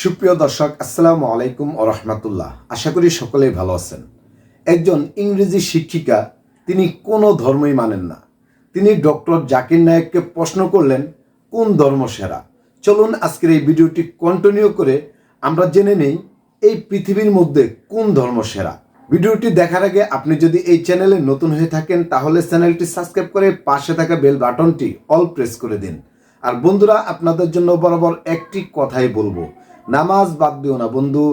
সুপ্রিয় দর্শক, আসসালামু আলাইকুম রহমতুল্লাহ। আশা করি সকলেই ভালো আছেন। একজন ইংরেজি শিক্ষিকা, তিনি কোনো ধর্মই মানেন না। তিনি ডক্টর জাকির নায়েককে প্রশ্ন করলেন, কোন ধর্ম সেরা? চলুন আজকের এই ভিডিওটি কন্টিনিউ করে আমরা জেনে নেই, এই পৃথিবীর মধ্যে কোন ধর্ম সেরা। ভিডিওটি দেখার আগে আপনি যদি এই চ্যানেলে নতুন হয়ে থাকেন, তাহলে চ্যানেলটি সাবস্ক্রাইব করে পাশে থাকা বেল বাটনটি অল প্রেস করে দিন। আর বন্ধুরা, আপনাদের জন্য বরাবর একটি কথাই বলব নামাজ বাদ দিও না, বন্ধু।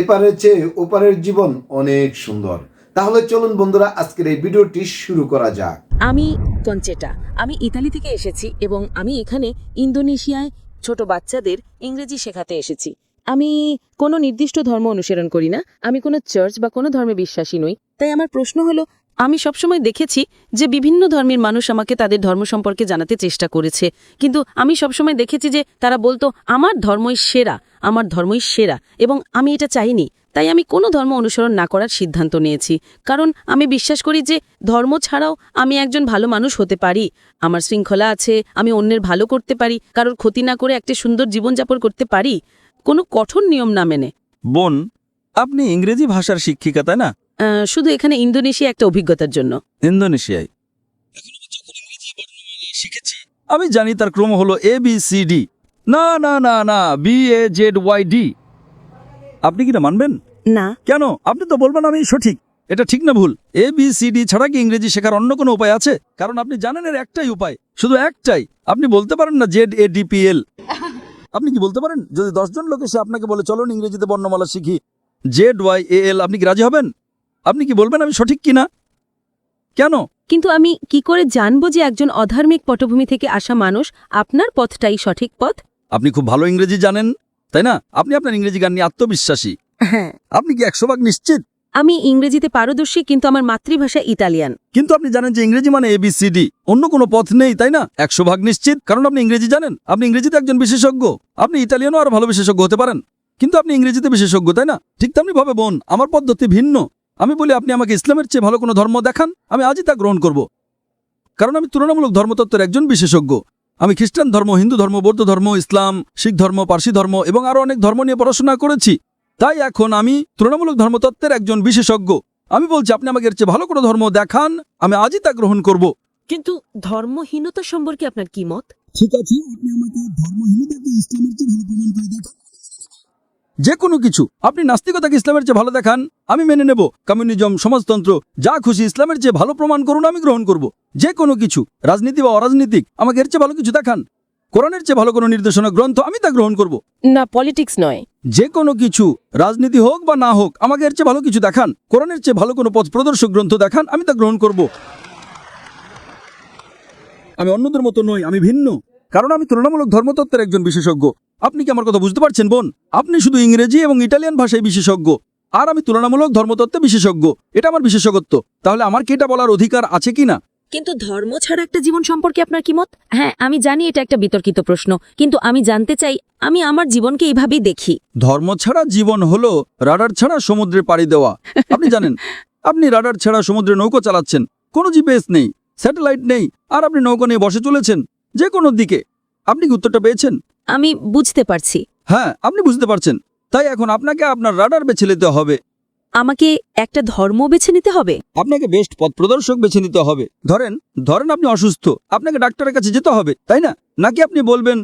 এপারের চেয়ে ওপারের জীবন অনেক সুন্দর। তাহলে চলুন বন্ধুরা, আজকের এই ভিডিওটি শুরু করা যাক। আমি কঞ্চেটা আমি ইতালি থেকে এসেছি এবং আমি এখানে ইন্দোনেশিয়ায় ছোট বাচ্চাদের ইংরেজি শেখাতে এসেছি। আমি কোনো নির্দিষ্ট ধর্ম অনুসরণ করি না। আমি কোনো চার্চ বা কোনো ধর্মে বিশ্বাসী নই। তাই আমার প্রশ্ন হলো আমি সবসময় দেখেছি যে বিভিন্ন ধর্মের মানুষ আমাকে তাদের ধর্ম সম্পর্কে জানাতে চেষ্টা করেছে। কিন্তু আমি সবসময় দেখেছি যে তারা বলতো, আমার ধর্মই সেরা, আমার ধর্মই সেরা। এবং আমি এটা চাইনি। তাই আমি কোনো ধর্ম অনুসরণ না করার সিদ্ধান্ত নিয়েছি। কারণ আমি বিশ্বাস করি যে ধর্ম ছাড়াও আমি একজন ভালো মানুষ হতে পারি। আমার শৃঙ্খলা আছে, আমি অন্যের ভালো করতে পারি, কারোর ক্ষতি না করে একটা সুন্দর জীবনযাপন করতে পারি। কোনো কঠোর নিয়ম না মেনে। বোন, আপনি ইংরেজি ভাষার শিক্ষিকা, তাই না? শুধু এখানে ইন্দোনেশিয়া একটা অভিজ্ঞতার জন্য। ইন্দোনেশিয়ায় আমি জানি তার ক্রম হলো এ বি সি ডি না না না না B A Z Y D আপনি কি না মানবেন? না। কেন? আপনি তো বলবেন আমি সঠিক। এটা ঠিক না ভুল। এ বি সি ডি ছাড়া কি ইংরেজি শেখার অন্য কোনো উপায় আছে? কারণ আপনি জানেন এর একটাই উপায়। শুধু একটাই। আপনি বলতে পারেন না Z A D P L আপনি কি বলতে পারেন? যদি দশজন লোক এসে আপনাকে বলে চলুন ইংরেজিতে বর্ণমালা শিখি। জেড ওয়াই এ এল আপনি কি রাজি হবেন? আপনি কি বলবেন আমি সঠিক কিনা? কেন? কিন্তু আমি কি করে জানব যে একজন অধার্মিক পটভূমি থেকে আসা মানুষ আপনার পথটাই সঠিক পথ? আপনি খুব ভালো ইংরেজি জানেন তাই না? আপনি আপনার ইংরেজি গান নিয়ে আত্মবিশ্বাসী। হ্যাঁ। আপনি কি একশো ভাগ নিশ্চিত? আমি ইংরেজিতে পারদর্শী কিন্তু আমার মাতৃভাষা ইতালিয়ান। কিন্তু আপনি জানেন যে ইংরেজি মানে এবিসিডি অন্য কোনো পথ নেই তাই না? একশো ভাগ নিশ্চিত কারণ আপনি ইংরেজি জানেন। আপনি ইংরেজিতে একজন বিশেষজ্ঞ। আপনি ইতালিয়ানও আর ভালো বিশেষজ্ঞ হতে পারেন। কিন্তু আপনি ইংরেজিতে বিশেষজ্ঞ তাই না? ঠিক তেমনি ভাবে বোন আমার পদ্ধতি ভিন্ন। আমি বলি আপনি আমাকে ইসলামের চেয়ে ভালো কোনো ধর্ম দেখান আমি আজই তা গ্রহণ করব। কারণ আমি তুলনামূলক ধর্মতত্ত্বের একজন বিশেষজ্ঞ। আমি খ্রিস্টান ধর্ম হিন্দু ধর্ম বৌদ্ধ ধর্ম ইসলাম শিখ ধর্ম পার্সি ধর্ম এবং আরও অনেক ধর্ম নিয়ে পড়াশোনা করেছি। তাই এখন আমি তুলনামূলক ধর্মতত্ত্বের একজন বিশেষজ্ঞ। আমি বলছি আপনি আমাকে এর চেয়ে ভালো কোনো ধর্ম দেখান আমি আজই তা গ্রহণ করব। কিন্তু ধর্মহীনতা সম্পর্কে আপনার কি মত? ঠিক আছে আপনি আমাকে ধর্মহীনতাকে ইসলামের চেয়ে ভালো প্রমাণ করে দেখান। যে কোনো কিছু। আপনি নাস্তিকতাকে ইসলামের চেয়ে ভালো দেখান আমি মেনে নেব। কমিউনিজম সমাজতন্ত্র যা খুশি ইসলামের চেয়ে ভালো প্রমাণ করুন আমি গ্রহণ করব। যে কোনো কিছু রাজনীতি বা অরাজনীতিক আমাকে এর চেয়ে ভালো কিছু দেখান। কোরআনের চেয়ে ভালো কোনো নির্দেশনা গ্রন্থ আমি তা গ্রহণ করব। না পলিটিক্স নয়। যে কোনো কিছু রাজনীতি হোক বা না হোক আমাকে এর চেয়ে ভালো কিছু দেখান। কোরআনের চেয়ে ভালো কোনো পথ প্রদর্শক গ্রন্থ দেখান আমি তা গ্রহণ করব। আমি অন্যদের মতো নই আমি ভিন্ন। কারণ আমি তুলনামূলক ধর্মতত্ত্বের একজন বিশেষজ্ঞ। আপনি কি আমার কথা বুঝতে পারছেন বোন? আপনি শুধু ইংরেজি এবং ইটালিয়ান ভাষায় বিশেষজ্ঞ। আর আমি তুলনামূলক ধর্মতত্ত্বে বিশেষজ্ঞ। এটা আমার বিশেষজ্ঞত্ব। তাহলে আমার কি এটা বলার অধিকার আছে কি না? কিন্তু ধর্ম ছাড়া একটা জীবন সম্পর্কে আপনার কি মত? হ্যাঁ আমি জানি এটা একটা বিতর্কিত প্রশ্ন কিন্তু আমি জানতে চাই আমি আমার জীবনকে এইভাবেই দেখি। ধর্ম ছাড়া জীবন হলো রাডার ছাড়া সমুদ্রে পাড়ি দেওয়া। আপনি জানেন আপনি রাডার ছাড়া সমুদ্রে নৌকো চালাচ্ছেন। কোনো জিপিএস নেই স্যাটেলাইট নেই আর আপনি নৌকো নিয়ে বসে চলেছেন। যে কোনো দিকে। আপনি কি উত্তরটা পেয়েছেন? আমি বুঝতে পারছি। হ্যাঁ আপনি বুঝতে পারছেন। তাই এখন আপনাকে আপনার রাডার বেছে নিতে হবে। আমাকে একটা ধর্ম বেছে নিতে হবে? আপনাকে বেস্ট পথ প্রদর্শক বেছে নিতে হবে। ধরেন ধরেন আপনি অসুস্থ। আপনাকে ডাক্তারের কাছে যেতে হবে তাই না? নাকি আপনি বলবেন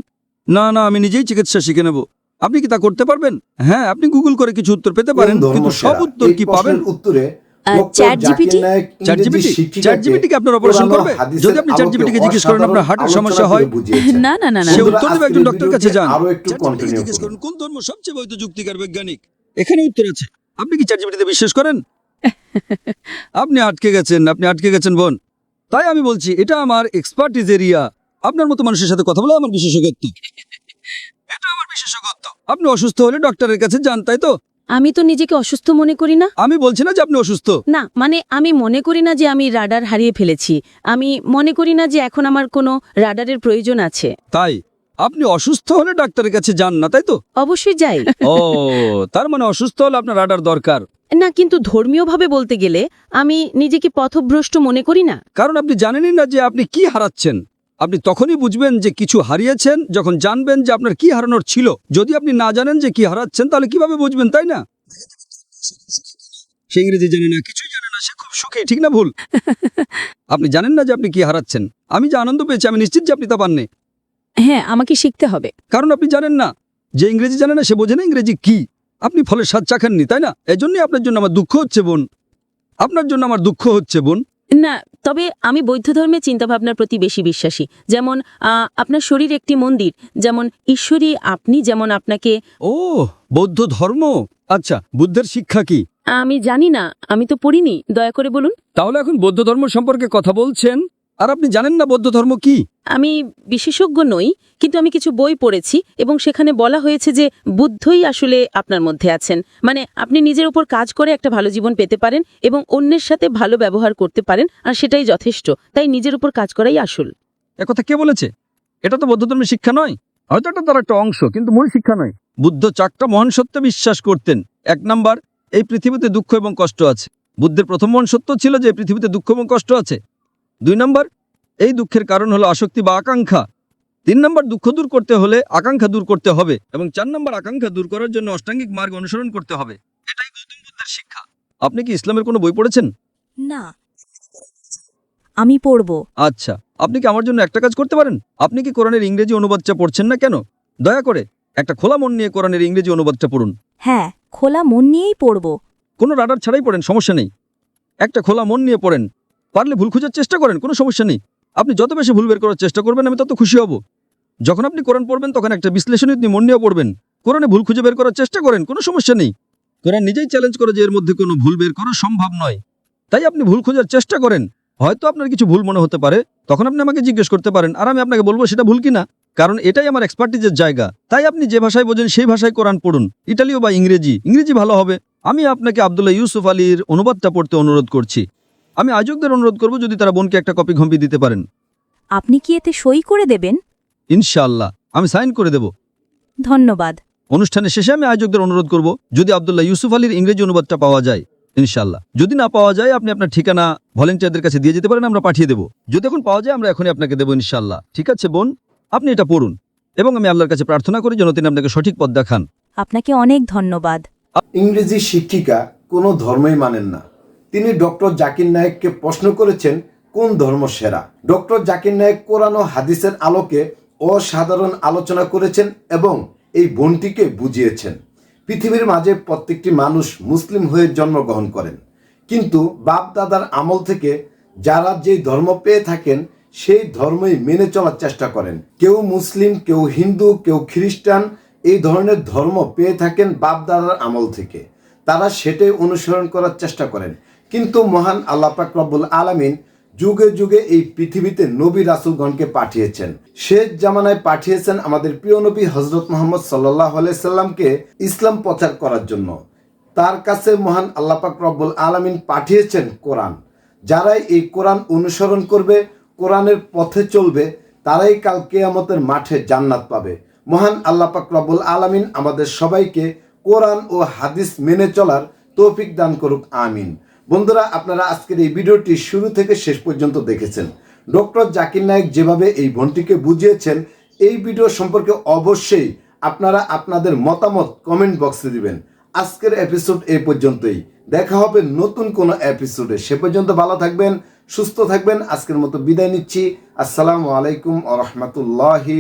না না আমি নিজেই চিকিৎসা শিখে নেব আপনি কি তা করতে পারবেন? হ্যাঁ আপনি গুগল করে কিছু উত্তর পেতে পারেন কিন্তু সব উত্তর কি পাবেন? উত্তরে ChatGPT? ChatGPT ChatGPT কি আপনার অপারেশন করবে? যদি আপনি চ্যাট আলোকে জিপিটিকে জিজ্ঞেস করেন আপনার হার্টের সমস্যা হয়। আলোচনা করে বুঝিয়েছেন। না না না না। সে উত্তর দেবে একজন ডক্টর কাছে যান। আরও একটু চ্যাট জিজ্ঞেস করুন। করুন। কোন ধর্ম সবচেয়ে বৈধ যুক্তিকার বৈজ্ঞানিক? এখানে উত্তর আছে। আপনি কি চ্যাট জিপিটিতে বিশ্বাস করেন? আপনি আটকে গেছেন আপনি আটকে গেছেন বোন। তাই আমি বলছি এটা আমার এক্সপার্টিজ এরিয়া আপনার মতো মানুষের সাথে কথা বলা আমার বিশেষজ্ঞত্ব। এটা আমার বিশেষজ্ঞত্ব। আপনি অসুস্থ হলে ডক্টরের কাছে যান তাই তো? আমি তো নিজেকে অসুস্থ মনে করি না? আমি বলছি না যে আপনি অসুস্থ। না মানে আমি মনে করি না যে আমি রাডার হারিয়ে ফেলেছি। আমি মনে করি না যে এখন আমার কোনো রাডারের প্রয়োজন আছে। তাই? আপনি অসুস্থ হলে ডাক্তারের কাছে যান না তাই তো? অবশ্যই যাই। ও তার মানে অসুস্থ হলে আপনার রাডার দরকার। না কিন্তু ধর্মীয়ভাবে বলতে গেলে আমি নিজেকে পথভ্রষ্ট মনে করি না। কারণ আপনি জানেনই না যে আপনি কি হারাচ্ছেন। আপনি তখনই বুঝবেন যে কিছু হারিয়েছেন যখন জানবেন যে আপনার কি হারানোর ছিল। যদি আপনি না জানেন যে কি হারাচ্ছেন তাহলে কীভাবে বুঝবেন তাই না? সে ইংরেজি জানে না কিছুই জানে না সে খুব সুখী ঠিক না ভুল? আপনি জানেন না যে আপনি কি হারাচ্ছেন। আমি যে আনন্দ পেয়েছি আমি নিশ্চিত যে আপনি তা পাননি। হ্যাঁ আমাকে শিখতে হবে। কারণ আপনি জানেন না যে ইংরেজি জানে না সে বোঝে না ইংরেজি কি। আপনি ফলের স্বাদ চাখাননি তাই না? এজন্যই আপনার জন্য আমার দুঃখ হচ্ছে বোন। আপনার জন্য আমার দুঃখ হচ্ছে বোন। না তবে আমি বৌদ্ধ ধর্মের চিন্তাভাবনার প্রতি বেশি বিশ্বাসী। যেমন আপনার শরীর একটি মন্দির। যেমন ঈশ্বরী আপনি যেমন আপনাকে ও বৌদ্ধ ধর্ম? আচ্ছা বুদ্ধের শিক্ষা কি? আমি জানি না আমি তো পড়িনি দয়া করে বলুন। তাহলে এখন বৌদ্ধ ধর্ম সম্পর্কে কথা বলছেন? আর আপনি জানেন না বৌদ্ধ ধর্ম কি? আমি বিশেষজ্ঞ নই কিন্তু আমি কিছু বই পড়েছি এবং সেখানে বলা হয়েছে যে বুদ্ধই আসলে আপনার মধ্যে আছেন। মানে আপনি নিজের উপর কাজ করে একটা ভালো জীবন পেতে পারেন এবং অন্যের সাথে ভালো ব্যবহার করতে পারেন আর সেটাই যথেষ্ট। তাই নিজের উপর কাজ করাই আসল। একথা কে বলেছে? এটা তো বৌদ্ধ ধর্মের শিক্ষা নয়। হয়তো এটা তার একটা অংশ কিন্তু মূল শিক্ষা নয়। বুদ্ধ চারটা মহান সত্যে বিশ্বাস করতেন। এক নাম্বার এই পৃথিবীতে দুঃখ এবং কষ্ট আছে। বুদ্ধের প্রথম মহান সত্য ছিল যে পৃথিবীতে দুঃখ এবং কষ্ট আছে। দুই নম্বর এই দুঃখের কারণ হলো আসক্তি বা আকাঙ্ক্ষা। তিন নম্বর দুঃখ দূর করতে হলে আকাঙ্ক্ষা দূর করতে হবে এবং চার নম্বর আকাঙ্ক্ষা দূর করার জন্য অষ্টাঙ্গিক মার্গ অনুসরণ করতে হবে। এটাই গৌতম বুদ্ধের শিক্ষা। আপনি কি ইসলামের কোনো বই পড়েছেন? না। আমি পড়ব। আচ্ছা আপনি কি আমার জন্য একটা কাজ করতে পারেন? আপনি কি কোরআনের ইংরেজি অনুবাদটা পড়ছেন না কেন? দয়া করে একটা খোলা মন নিয়ে কোরআনের ইংরেজি অনুবাদটা পড়ুন। হ্যাঁ খোলা মন নিয়েই পড়ব। কোনো রাডার ছাড়াই পড়েন সমস্যা নেই। একটা খোলা মন নিয়ে পড়েন। পারলে ভুল খোঁজার চেষ্টা করেন, কোনো সমস্যা নেই। আপনি যত বেশি ভুল বের করার চেষ্টা করবেন, আমি তত খুশি হব। যখন আপনি কোরআন পড়বেন, তখন একটা বিশ্লেষণী আপনি মন নিয়ে পড়বেন। কোরআনে ভুল খুঁজে বের করার চেষ্টা করেন, কোনো সমস্যা নেই। কোরআন নিজেই চ্যালেঞ্জ করে যে এর মধ্যে কোনো ভুল বের করা সম্ভব নয়। তাই আপনি ভুল খোঁজার চেষ্টা করেন। হয়তো আপনার কিছু ভুল মনে হতে পারে, তখন আপনি আমাকে জিজ্ঞেস করতে পারেন, আর আমি আপনাকে বলব সেটা ভুল কিনা? কারণ এটাই আমার এক্সপার্টিজের জায়গা। তাই আপনি যে ভাষায় বোঝেন, সেই ভাষায় কোরআন পড়ুন। ইটালীয় বা ইংরেজি ইংরেজি ভালো হবে। আমি আপনাকে আবদুল্লাহ ইউসুফ আলীর অনুবাদটা পড়তে অনুরোধ করছি। আমি আয়োজকদের অনুরোধ করব যদি তারা বোনকে একটা কপি ঘম্পি দিতে পারেন। আপনি কি এতে সই করে দেবেন? ইনশাআল্লাহ আমি সাইন করে দেব। ধন্যবাদ। অনুষ্ঠানের শেষে আমি আয়োজকদের অনুরোধ করব যদি আবদুল্লাহ ইউসুফ আলীর ইংরেজি অনুবাদটা পাওয়া যায় ইনশাআল্লাহ। যদি না পাওয়া যায় আপনি আপনার ঠিকানা ভলেন্টিয়ারদের কাছে দিয়ে যেতে পারেন আমরা পাঠিয়ে দেবো। যদি এখন পাওয়া যায় আমরা এখনই আপনাকে দেবো ইনশাআল্লাহ। ঠিক আছে বোন? আপনি এটা পড়ুন এবং আমি আল্লাহর কাছে প্রার্থনা করি যেন তিনি আপনাকে সঠিক পথ দেখান। আপনাকে অনেক ধন্যবাদ। ইংরেজি শিক্ষিকা কোনো ধর্মই মানেন না। তিনি ডক্টর জাকির নায়েককে প্রশ্ন করেছেন, কোন ধর্ম সেরা? ডক্টর জাকির নায়েক কোরআন ও হাদিসের আলোকে অসাধারণ আলোচনা করেছেন এবং এই বোনটিকে বুঝিয়েছেন। পৃথিবীর মাঝে প্রত্যেকটি মানুষ মুসলিম হয়ে জন্মগ্রহণ করেন। কিন্তু বাপ দাদার আমল থেকে যারা যেই ধর্ম পেয়ে থাকেন, সেই ধর্মই মেনে চলার চেষ্টা করেন। কেউ মুসলিম, কেউ হিন্দু, কেউ খ্রিস্টান এই ধরনের ধর্ম পেয়ে থাকেন বাপ দাদার আমল থেকে। তারা সেটাই অনুসরণ করার চেষ্টা করেন। কিন্তু মহান আল্লাহ পাক রব্বুল আলামিন যুগে যুগে এই পৃথিবীতে নবী রাসুলগণকে পাঠিয়েছেন। শেষ জামানায় পাঠিয়েছেন আমাদের প্রিয় নবী হজরত মোহাম্মদ সাল্লাহ সাল্লামকে ইসলাম প্রচার করার জন্য। তার কাছে মহান আল্লাহ পাক রব্বুল আলামিন পাঠিয়েছেন কোরআন। যারাই এই কোরআন অনুসরণ করবে, কোরআনের পথে চলবে, তারাই কাল কেয়ামতের মাঠে জান্নাত পাবে। মহান আল্লাহ পাক রব্বুল আলামিন আমাদের সবাইকে কোরআন ও হাদিস মেনে চলার তৌফিক দান করুক, আমিন। বন্ধুরা, আপনারা আজকের এই ভিডিওটি শুরু থেকে শেষ পর্যন্ত দেখেছেন। ডক্টর জাকির নায়েক যেভাবে এই বোনটিকে বুঝিয়েছেন, এই ভিডিও সম্পর্কে অবশ্যই আপনারা আপনাদের মতামত কমেন্ট বক্সে দিবেন। আজকের এপিসোড এই পর্যন্তই। দেখা হবে নতুন কোনো এপিসোডে সে পর্যন্ত ভালো থাকবেন, সুস্থ থাকবেন। আজকের মতো বিদায় নিচ্ছি। আসসালামু আলাইকুম আ রহমতুল্লাহি